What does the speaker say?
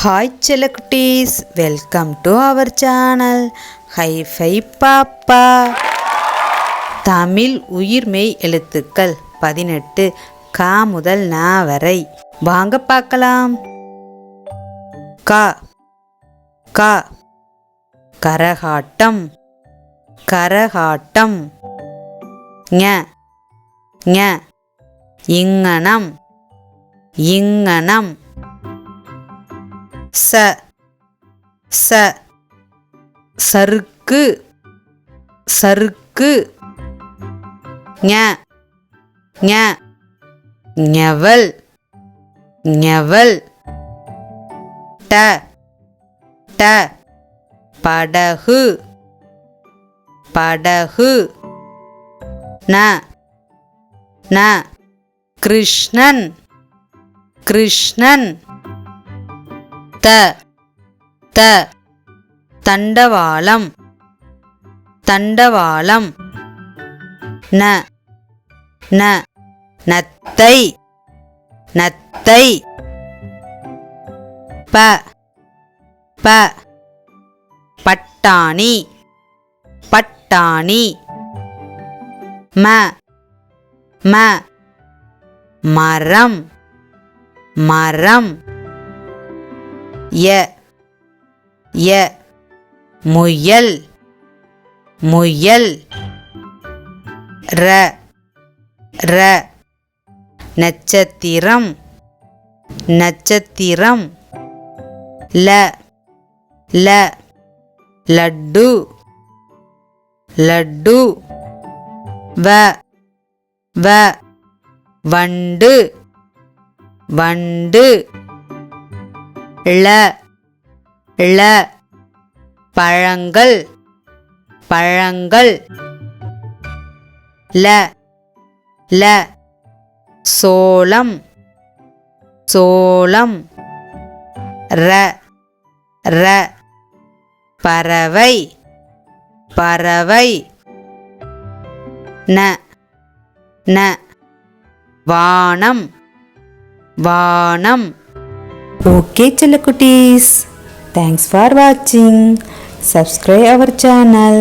Hi செல்லக்குட்டீஸ் welcome to our channel hi fi பாப்பா தமிழ் உயிர்மெய் எழுத்துக்கள் பதினெட்டு கா முதல் நா வரை. வாங்க பார்க்கலாம். கா கா கரகாட்டம் கரகாட்டம் ஞ ஞ இங்கனம் இங்கனம். ச ச சருக்கு சருக்கு ஞ ஞ ஞவல் ஞவல் ட ட படகு படகு ந ந கிருஷ்ணன் கிருஷ்ணன் த த தண்டவாளம் தண்டவாளம் ந ந நத்தை நத்தை ப ப பட்டாணி பட்டாணி ம ம மரம் மரம் ய ய முயல் முயல் ர ர நட்சத்திரம் நட்சத்திரம் ல ல லட்டு லட்டு வ வ வண்டு வண்டு ள ள பழங்கள் பழங்கள் ல ல சோளம் சோளம் ர ர பறவை பறவை ந ந வானம் வானம் okay ചെല്ലക്കുട്ടീസ് thanks for watching subscribe our channel